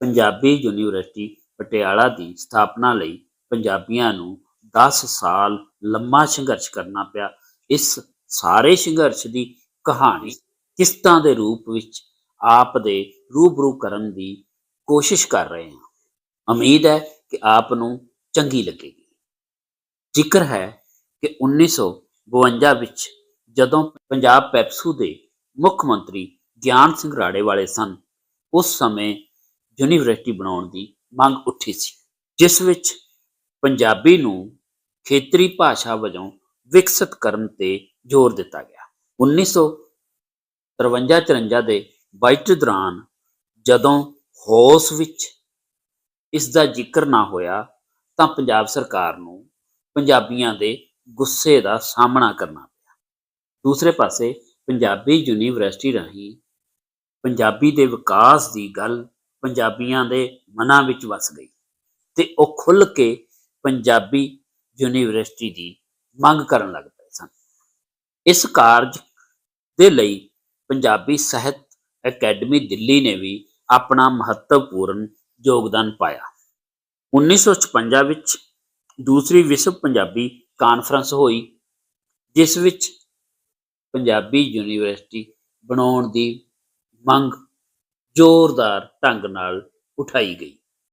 Punjabi university Patiala ਦੀ ਸਥਾਪਨਾ ਲਈ ਪੰਜਾਬੀਆਂ ਨੂੰ 10 ਸਾਲ ਲੰਮਾ ਸੰਘਰਸ਼ ਕਰਨਾ ਪਿਆ। ਇਸ ਸਾਰੇ ਸੰਘਰਸ਼ ਦੀ ਕਹਾਣੀ ਕਿਸ਼ਤਾਂ ਦੇ ਰੂਪ ਵਿੱਚ ਆਪ ਦੇ ਰੂਬਰੂ ਕਰਨ ਦੀ ਕੋਸ਼ਿਸ਼ ਕਰ ਰਹੇ ਹਾਂ। ਉਮੀਦ ਹੈ ਕਿ ਆਪ ਨੂੰ ਚੰਗੀ ਲੱਗੇਗੀ। ਜ਼ਿਕਰ ਹੈ ਕਿ 1952 ਵਿੱਚ ਜਦੋਂ ਪੰਜਾਬ ਪੈਪਸੂ ਦੇ ਮੁੱਖ ਮੰਤਰੀ ਗਿਆਨ ਸਿੰਘ ਰਾੜੇ ਵਾਲੇ ਸਨ, ਉਸ ਸਮੇਂ ਯੂਨੀਵਰਸਿਟੀ ਬਣਾਉਣ ਦੀ ਮੰਗ ਉੱਠੀ ਸੀ, ਜਿਸ ਵਿੱਚ ਪੰਜਾਬੀ ਨੂੰ ਖੇਤਰੀ ਭਾਸ਼ਾ ਵਜੋਂ ਵਿਕਸਿਤ ਕਰਨ ਤੇ ਜ਼ੋਰ ਦਿੱਤਾ ਗਿਆ। 1953-54 ਦੇ ਬਾਈਟ ਦੌਰਾਨ ਜਦੋਂ ਹੋਸ ਵਿੱਚ ਇਸ ਦਾ ਜ਼ਿਕਰ ਨਾ ਹੋਇਆ, ਤਾਂ ਪੰਜਾਬ ਸਰਕਾਰ ਨੂੰ ਪੰਜਾਬੀਆਂ ਦੇ ਗੁੱਸੇ ਦਾ ਸਾਹਮਣਾ ਕਰਨਾ ਪਿਆ। ਦੂਸਰੇ ਪਾਸੇ ਪੰਜਾਬੀ ਯੂਨੀਵਰਸਿਟੀ ਰਾਹੀਂ ਪੰਜਾਬੀ ਦੇ ਵਿਕਾਸ ਦੀ ਗੱਲ ਪੰਜਾਬੀਆਂ ਦੇ ਮਨਾਂ ਵਿੱਚ ਵਸ ਗਈ ਤੇ ਉਹ ਖੁੱਲ੍ਹ ਕੇ ਪੰਜਾਬੀ ਯੂਨੀਵਰਸਿਟੀ ਦੀ ਮੰਗ ਕਰਨ ਲੱਗ ਪਏ ਸਨ। ਇਸ ਕਾਰਜ ਦੇ ਲਈ ਪੰਜਾਬੀ ਸਾਹਿਤ ਅਕੈਡਮੀ ਦਿੱਲੀ ਨੇ ਵੀ ਆਪਣਾ ਮਹੱਤਵਪੂਰਨ ਯੋਗਦਾਨ ਪਾਇਆ। 1956 ਵਿੱਚ ਦੂਸਰੀ ਵਿਸ਼ਵ ਪੰਜਾਬੀ ਕਾਨਫਰੰਸ ਹੋਈ, ਜਿਸ ਵਿੱਚ ਪੰਜਾਬੀ ਯੂਨੀਵਰਸਿਟੀ ਬਣਾਉਣ ਦੀ ਮੰਗ ਜ਼ੋਰਦਾਰ ਢੰਗ ਨਾਲ ਉਠਾਈ ਗਈ।